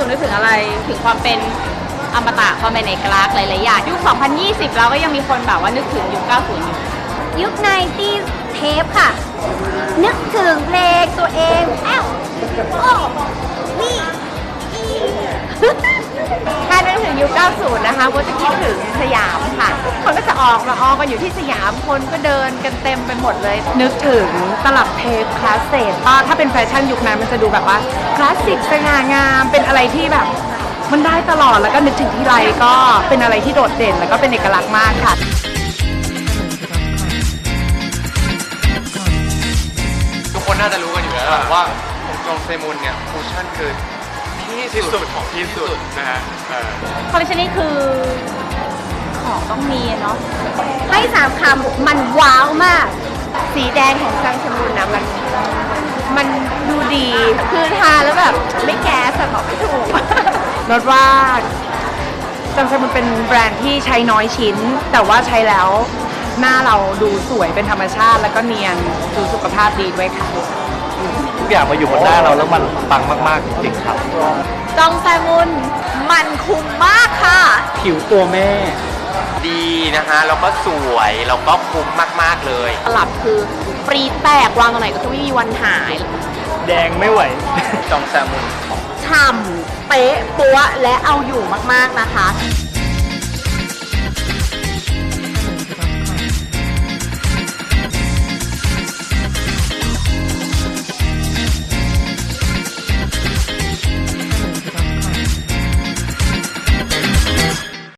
90นึกถึงอะไรถึงความเป็นอมตะความเป็นเอกลักษณ์หลายๆอย่างยุค 2020 เราก็ยังมีคนแบบว่านึกถึงยุค 90 อยู่ ยุค 90s เทปค่ะ นึกถึงเพลงตัวเอง แอ้วโอ้ ยุค 90 นะคะก็จะคิดถึงสยามค่ะ คนก็จะออกมาออกกันอยู่ที่สยาม คนก็เดินกันเต็มไปหมดเลย นึกถึงตลับเทปคลาสเซตป้าถ้าเป็นแฟชั่นยุคนั้นมันจะดูแบบว่าคลาสสิกสง่างาม เป็นอะไรที่แบบมันได้ตลอดแล้วก็นึกถึงที่ไรก็เป็นอะไรที่โดดเด่น แล้วก็เป็นเอกลักษณ์มากค่ะทุกคนน่าจะรู้กันอยู่แล้วว่าของจองเซมุนเนี่ยฟูชั่นคือ ที่สุดของที่สุดนะฮะเออคอลเลคชันนี้คือของต้องมีอะเนาะให้สามคำมันว้าวมาก สีแดงของจังชมุนนะมัน มันดูดีคือทาแล้วแบบไม่แก๊สอะบอกไม่ถูก นดว่าจังไซมันเป็นแบรนด์ที่ใช้น้อยชิ้น แต่ว่าใช้แล้ว หน้าเราดูสวยเป็นธรรมชาติแล้วก็เนียนดูสุขภาพดีด้วยค่ะ ทุกอย่างมาอยู่บนหน้าเราแล้วมันปังมากๆจริงๆครับ จองแซมุนมันคุ้มมากค่ะ ผิวตัวแม่ ดีนะฮะแล้วก็สวยแล้วก็คุ้มมากๆเลยตลับคือปรีแตกวางตรงไหนก็จะไม่มีวันหายแดงไม่ไหว จองแซมุนฉ่ำเป๊ะปัวและเอาอยู่มากๆนะคะเ